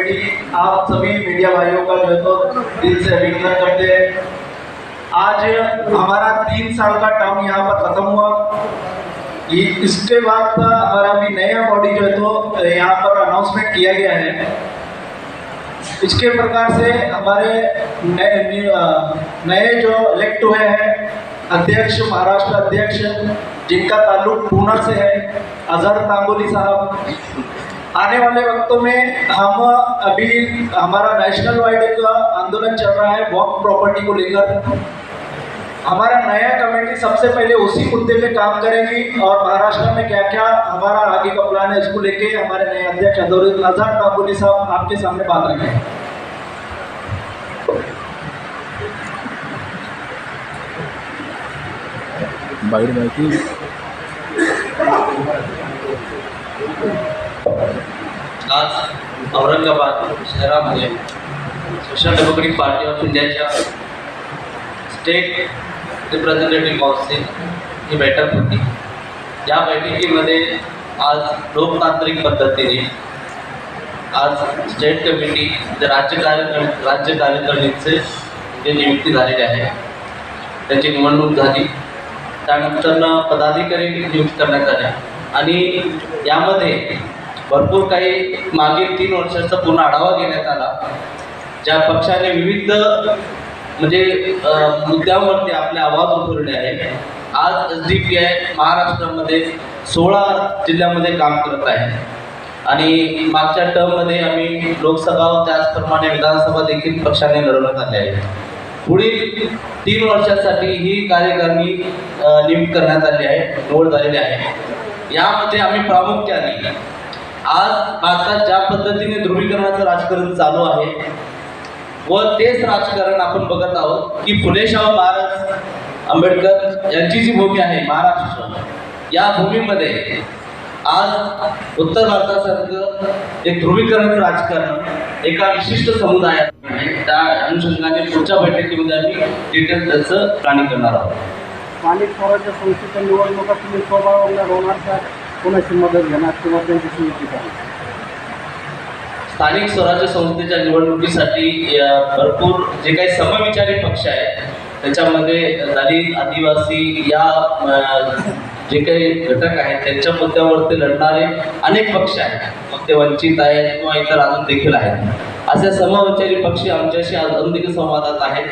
Committee आप सभी media भाइयों का जो तो दिल से अभिनंदन करते हैं। आज हमारा तीन साल का टर्म यहाँ पर खत्म हुआ। इसके बाद हमारा अभी नया बॉडी जो है तो यहाँ पर अनाउंसमेंट किया गया है। इसके प्रकार से हमारे नए नए जो इलेक्ट हुए हैं, अध्यक्ष, महाराष्ट्र अध्यक्ष, जिनका ताल्लुक पूना से है अजहर तांगोली साहब। आने वाले वक्तों में हम अभी हमारा नेशनल वाइड एक आंदोलन चल रहा है वॉक प्रॉपर्टी को लेकर। हमारा नया कमेटी सबसे पहले उसी मुद्दे पे काम करेगी और महाराष्ट्र में क्या क्या हमारा आगे का प्लान है, इसको लेके हमारे नए अध्यक्ष अजहर तांगोली साहब आपके सामने बात रखेंगे बाहेर माहिती आज औरंगाबाद शहरामध्ये सोशल डेमोक्रेटिक पार्टी ऑफ इंडियाच्या स्टेट रिप्रेझेंटेटिव्ह काउन्सिल ही बैठक होती. या बैठकीमध्ये आज लोकतांत्रिक पद्धतीने आज स्टेट कमिटी जे राज्य कार्य राज्य कार्यकारिणीचे जे नियुक्ती झालेली आहे त्याची निवडणूक झाली. त्यानंतर पदाधिकारी नियुक्त करण्यात आल्या आणि यामध्ये भरपूर काही मागील तीन वर्षाचा पूर्ण आढावा घेण्यात आला. ज्या पक्षाने विविध म्हणजे मुद्द्यांवरती आपले आवाज उठवले आहे आज एस डी पी आय महाराष्ट्रामध्ये सोळा जिल्ह्यामध्ये काम करत आहे. आणि मागच्या टर्ममध्ये आम्ही लोकसभा व त्याचप्रमाणे विधानसभा देखील पक्षाने लढवण्यात आले आहे पुढील तीन वर्षासाठी ही कार्यकारिणी नियुक्त करण्यात आली आहे निवड झालेली आहे. यामध्ये आम्ही प्रामुख्याने आज भारतात ज्या पद्धतीने ध्रुवीकरणाचं राजकारण चालू आहे व तेच राजकारण आपण बघत आहोत की फुले शाहू महाराज आंबेडकर यांची जी भूमी आहे महाराष्ट्र या भूमीमध्ये आज उत्तर भारतासारखं एक ध्रुवीकरण राजकारण एका विशिष्ट समुदायात त्या अनुषंगाने पुढच्या बैठकीमध्ये आम्ही डिटेल त्याचं प्राणी करणार आहोत. स्थानिक स्वराज्य संस्थेच्या निवडणुका तुम्ही स्वभाव होणार कोणाची मदत घेणार किंवा त्यांच्याशी युती करणार? स्थानिक स्वराज्य संस्थेच्या निवडणुकीसाठी भरपूर जे काही समविचारी पक्ष आहेत त्याच्यामध्ये दलित आदिवासी या जे काही घटक आहेत त्यांच्या मुद्द्यावरती लढणारे अनेक पक्ष आहेत. मग ते वंचित आहेत किंवा इतर अजून देखील आहेत. असे समविचारी पक्ष आमच्याशी अजून संवादात आहेत.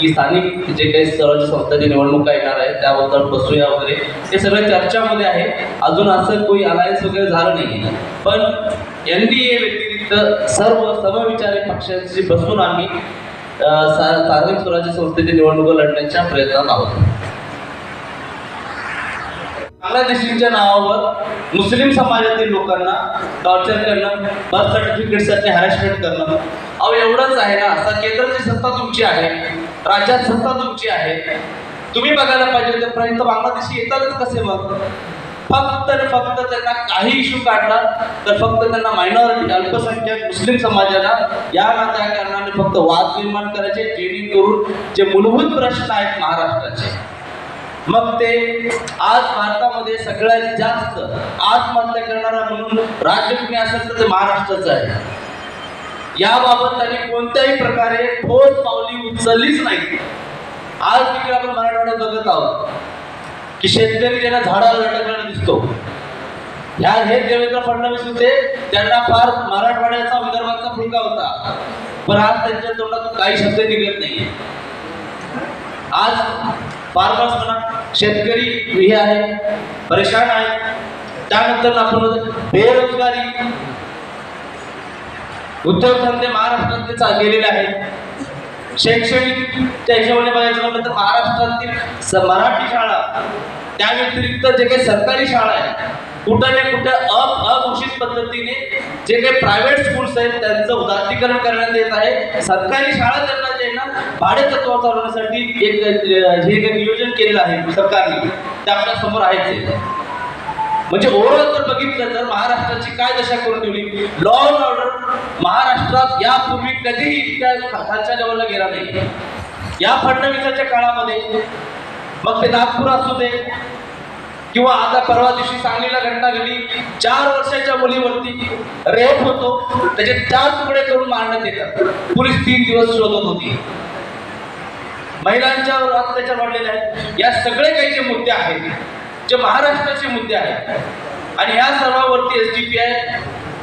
की स्थानिक जे काही स्वराज्य संस्थेची निवडणुका येणार आहेत त्याबद्दल बसूया वगैरे. हे सगळं चर्चामध्ये आहे. अजून असं कोणी अलायन्स वगैरे झालं नाही पण एन डी ए व्यतिरिक्त सर्व समविचारी पक्षांशी बसून आम्ही सा- स्थानिक स्वराज्य संस्थेची निवडणुका लढण्याच्या प्रयत्नात आहोत. बांगलादेशीच्या नावावर मुस्लिम समाजातील लोकांना टॉर्चर करणं बर्थ सर्टिफिकेटसाठी हॅरेसमेंट करणं. अहो एवढंच आहे ना. आता केंद्राची सत्ता तुमची आहे राज्यात सत्ता तुमची आहे. तुम्ही बघायला पाहिजे त्यापर्यंत बांगलादेशी येतातच कसे मग? फक्त फक्त त्यांना काही इश्यू काढला तर फक्त त्यांना मायनॉरिटी अल्पसंख्याक मुस्लिम समाजाला या ना त्या कारणाने फक्त वाद निर्माण करायचे ट्रेनिंग करून जे मूलभूत प्रश्न आहेत महाराष्ट्राचे. मग ते आज भारतामध्ये सगळ्यात जास्त आत्महत्या करणारा म्हणून राज्य कुणी असेल तर ते महाराष्ट्राचं आहे. याबाबत त्यांनी कोणत्याही प्रकारे ठोस पावली उचललीच नाही. आज तिकडे आपण मराठवाड्यात बघत आहोत की शेतकरी ज्यांना झाडाला लटकलेला दिसतो ह्या हे देवेंद्र फडणवीस होते. त्यांना फार मराठवाड्याचा विदर्भाचा फुलका होता. पण आज त्यांच्या तोंडातून काही शब्द निघत नाही. आज फार्मर्स म्हणा शेतकरी हे आहे परेशान आहे. त्यानंतर आपण बेरोजगारी. उद्योगधंदे महाराष्ट्रातले चा- गेलेले आहेत. शैक्षणिक हिशोबाने बघायचं म्हटलं तर महाराष्ट्रातील मराठी शाळा त्या व्यतिरिक्त जे काही सरकारी शाळा आहेत कुठं ना कुठं अप अघोषित पद्धतीने जे काही प्रायव्हेट स्कूल्स आहेत त्यांचं उदारीकरण करण्यात येत आहे. सरकारी शाळा त्यांना जे आहे ना भाडे तत्व चालवण्यासाठी एक हे काही नियोजन केलेलं आहे सरकारने. ते आपल्यासमोर आहेच म्हणजे ओव्हरऑल जर बघितलं तर महाराष्ट्राची काय दशा करून ठेवली? लॉ अँड ऑर्डर महाराष्ट्रात यापूर्वी कधीही इतक्या खालच्या लेवलला गेला नाही. या फडणवीसाच्या काळामध्ये मग ते नागपूर असू दे किंवा आता परवा दिवशी सांगलीला घटना घडली. चार वर्षाच्या मुलीवरती रेप होतो. त्याचे चार तुकडे करून मारण्यात येतात. पोलीस तीन दिवस शोधत होती. महिलांच्यावर अत्याचार वाढलेले आहेत. या सगळे काही जे मुद्दे आहेत जे महाराष्ट्राचे मुद्दे आहेत आणि ह्या सर्वावरती एस डी पी आय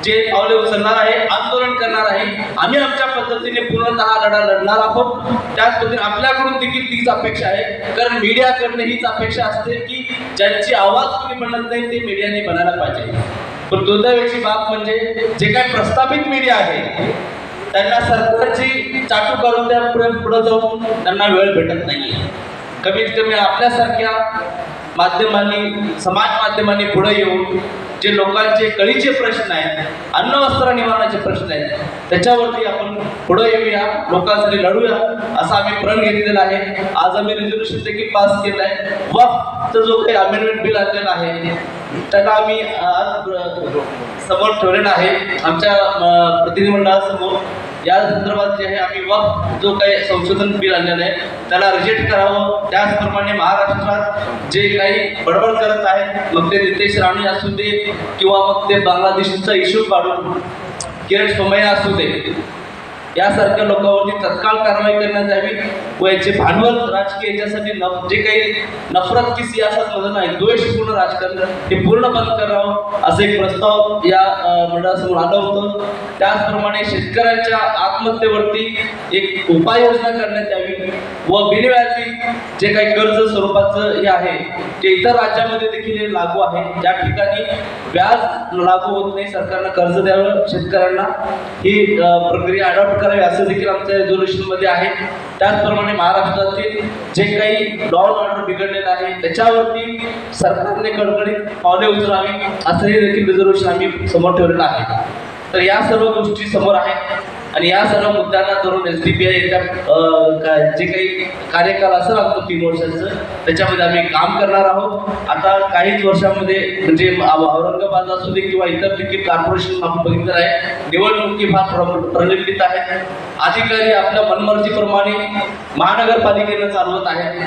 जे पावले उचलणार आहे आंदोलन करणार आहे आम्ही आमच्या पद्धतीने पूर्णतः हा लढा लढणार आहोत. त्याच पद्धतीने आपल्याकडून देखील तीच अपेक्षा आहे. कारण मीडियाकडनं हीच अपेक्षा असते की ज्यांची आवाज कोणी म्हणत नाही ते मीडियाने बनायला पाहिजे. पण दुर्दैवाची बाब म्हणजे जे काही प्रस्थापित मीडिया आहे त्यांना सरकारची चाटू करून त्या पुढे पुढे जाऊन त्यांना वेळ भेटत नाही. कमीत कमी आपल्यासारख्या माध्यमांनी समाज माध्यमांनी पुढे येऊन जे लोकांचे कळीचे प्रश्न आहेत अन्न वस्त्र निवारणाचे प्रश्न आहेत त्याच्यावरती आपण पुढे येऊया लोकांसाठी लढूया असा आम्ही प्रण घेतलेला आहे. आज आम्ही रेझोल्युशन देखील पास केलं आहे वक्तचा जो काही अमेंडमेंट बिल आलेला आहे त्याला आम्ही आज समोर ठेवलेला आहे. आमच्या अ, प्रतिनिधिमंडळासमोर. या संदर्भात जे आहे आम्ही वक्फ जो काही संशोधन बिल आणलेलं आहे त्याला रिजेक्ट करावं. त्याचप्रमाणे महाराष्ट्रात जे काही बडबड करत आहेत मग ते नितेश राणे असू दे किंवा मग ते बांगलादेशचा इश्यू काढून किरण सोमय्या असू दे यासारख्या लोकांवरती तत्काळ कारवाई करण्यात यावी व याचे भांडवल राजकीय याच्यासाठी नफ जे काही नफरत की सियासत मध्ये आहे द्वेषपूर्ण राजकारण हे पूर्ण बंद करावं असं एक प्रस्ताव या मंडळासमोर आलं होतं. त्याचप्रमाणे शेतकऱ्यांच्या आत्महत्येवरती एक उपाययोजना करण्यात यावी व बिनव्याजी जे काही कर्ज स्वरूपाचं हे आहे इतर राज्यामध्ये देखील हे लागू आहे ज्या ठिकाणी व्याज लागू होत नाही सरकारनं कर्ज द्यावं शेतकऱ्यांना ही प्रक्रिया अडॉप्ट करावी असं देखील आमच्या रेझोल्युशनमध्ये आहे. त्याचप्रमाणे महाराष्ट्रातील जे काही लॉ ऑर्डर बिघडलेलं आहे त्याच्यावरती सरकारने कडकडीत पावले उचलावी असंही देखील रिझर्वेशन आम्ही समोर ठेवलेलं आहे. तर या सर्व गोष्टी समोर आहेत. आणि या सर्व मुद्द्यांना धरून एस डी पी आय जे काही कार्यकाल असेल लागतो तीन वर्षाचं त्याच्यामध्ये आम्ही काम करणार आहोत. आता काहीच वर्षामध्ये म्हणजे औरंगाबाद असू दे किंवा इतर देखील कॉर्पोरेशन आपण बघितलं आहे निवडणुकी फार प्र- प्रलंबित आहे. अधिकारी आपल्या मनमर्जीप्रमाणे महानगरपालिकेनं चालवत आहे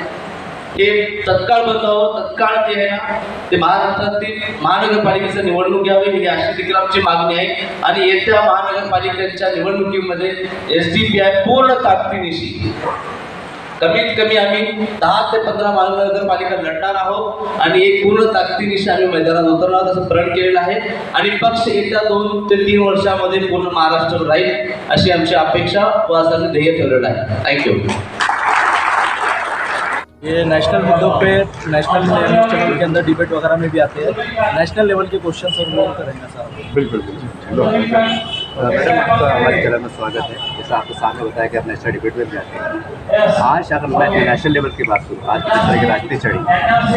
हे तत्काळ बंद तत्काळ जे आहे ना ते महाराष्ट्रातील महानगरपालिकेचं निवडणूक घ्यावी ही अशी देखील आमची मागणी आहे. आणि येत्या महानगरपालिकेच्या निवडणुकीमध्ये एस डी पी आय पूर्ण ताकदीनिशी कमीत कमी आम्ही दहा ते पंधरा महानगरपालिका लढणार आहोत आणि एक पूर्ण ताकदीनिशी आम्ही मैदानात उतरणार असं प्रण केलेलं आहे. आणि पक्ष येत्या दोन ते तीन वर्षामध्ये पूर्ण महाराष्ट्र राहील अशी आमची अपेक्षा व असं ध्येय ठेवलेलं आहे. थँक्यू ये नेशनल मुद्दों पे नेशनल न्यूज़ चैनल के अंदर डिबेट वगैरह में भी आते हैं। नेशनल लेवल के क्वेश्चन और लोग करेंगे सर बिल्कुल मैडम आपका हमारे चैनल में स्वागत है। जैसा आपको सामने बताया कि आप नेशनल डिबेट में भी आते हैं। आज अगर मैं नेशनल लेवल की बात करूँ आज जिस तरह की राजनीति चढ़ी?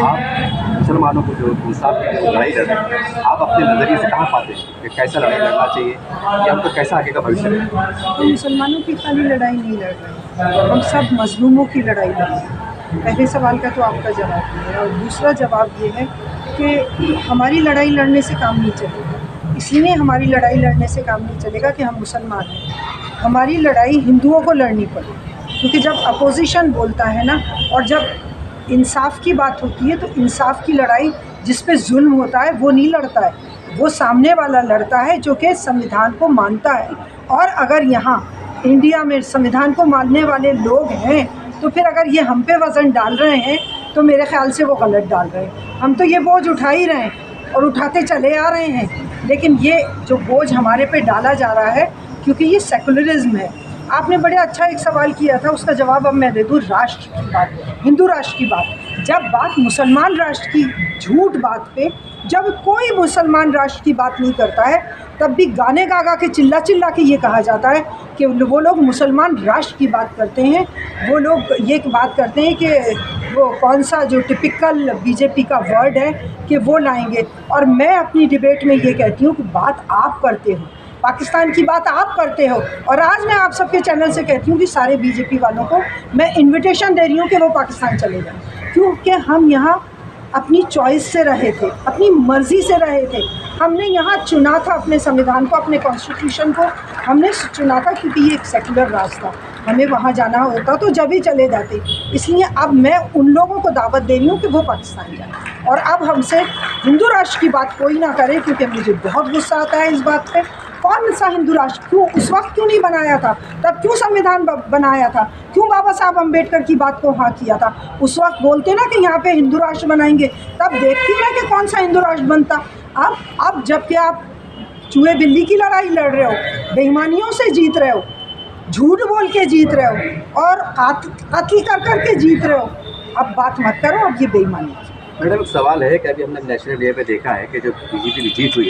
आप मुसलमानों को जो इंसाफ की लड़ाई लड़ रहे हैं आप अपने नज़रिए से कहाँ पाते हैं कि कैसा लड़ाई लड़ना चाहिए? या उनको कैसा आगे का भविष्य है? मुसलमानों की खाली लड़ाई नहीं लड़ रहे हम सब मजलूमों की लड़ाई लड़ रहे हैं। पहले सवाल का तो आपका जवाब नहीं है और दूसरा जवाब ये है कि हमारी लड़ाई लड़ने से काम नहीं चलेगा। इसलिए हमारी लड़ाई लड़ने से काम नहीं चलेगा कि हम मुसलमान हैं। हमारी लड़ाई हिंदुओं को लड़नी पड़ेगी क्योंकि जब अपोजिशन बोलता है ना, और जब इंसाफ की बात होती है तो इंसाफ की लड़ाई जिस पे जुल्म होता है, वो नहीं लड़ता है। वो सामने वाला लड़ता है जो कि संविधान को मानता है। और अगर यहाँ इंडिया में संविधान को मानने वाले लोग हैं तो फिर अगर ये हम पे वज़न डाल रहे हैं तो मेरे ख्याल से वो गलत डाल रहे हैं। हम तो ये बोझ उठा ही रहे हैं और उठाते चले आ रहे हैं। लेकिन ये जो बोझ हमारे पे डाला जा रहा है, क्योंकि ये सेकुलरिज्म है। आपने बड़े अच्छा एक सवाल किया था, उसका जवाब अब मैं दे दूँ, राष्ट्र की बात। हिंदू राष्ट्र की बात। जब बात मुसलमान राष्ट्र की झूठ बात पे, जब कोई मुसलमान राष्ट्र की बात नहीं करता है, तब भी गाने गा गा के, चिल्ला चिल्ला के ये कहा जाता है कि वो लोग मुसलमान राष्ट्र की बात करते हैं। वो लोग ये बात करते हैं कि वो कौन सा जो टिपिकल बीजेपी का वर्ड है कि वो लाएँगे। और मैं अपनी डिबेट में ये कहती हूँ कि बात आप करते हो। पाकिस्तान की बात आप करते हो। और आज मैं आप सबके चैनल से कहती हूँ कि सारे बीजेपी वालों को मैं इनविटेशन दे रही हूँ कि वो पाकिस्तान चले जाएँ। क्योंकि हम यहाँ अपनी चॉइस से रहे थे, अपनी मर्ज़ी से रहे थे। हमने यहाँ चुना था अपने संविधान को, अपने कॉन्स्टिट्यूशन को। हमने चुना था क्योंकि ये एक सेकुलर था हमें वहाँ जाना होता तो जब ही चले जाते। इसलिए अब मैं उन लोगों को दावत दे रही हूँ कि वो पाकिस्तान जाए। और अब हमसे हिंदू राष्ट्र की बात कोई ना करे, क्योंकि मुझे बहुत गुस्सा आता है इस बात पे। कौन सा हिंदू राष्ट्र? क्यों उस वक्त क्यों नहीं बनाया था? तब क्यों संविधान बनाया था? क्यों बाबा साहब अंबेडकर की बात को हाँ किया था? उस वक्त बोलते ना कि यहाँ पे हिंदू राष्ट्र बनाएँगे, तब देखती ना कि कौन सा हिंदू राष्ट्र बनता। अब अब जबकि आप चूहे बिल्ली की लड़ाई लड़ रहे हो, बेईमानियों से जीत रहे हो, झूठ बोल के जीत रहे हो, और कात- कत्ल कर कर के जीत रहे हो, अब बात मत करो, अब ये बेईमानी। मैडम सवाल है कि अभी हमने नेशनल लेवल पे देखा है कि जो बीजेपी जीत हुई है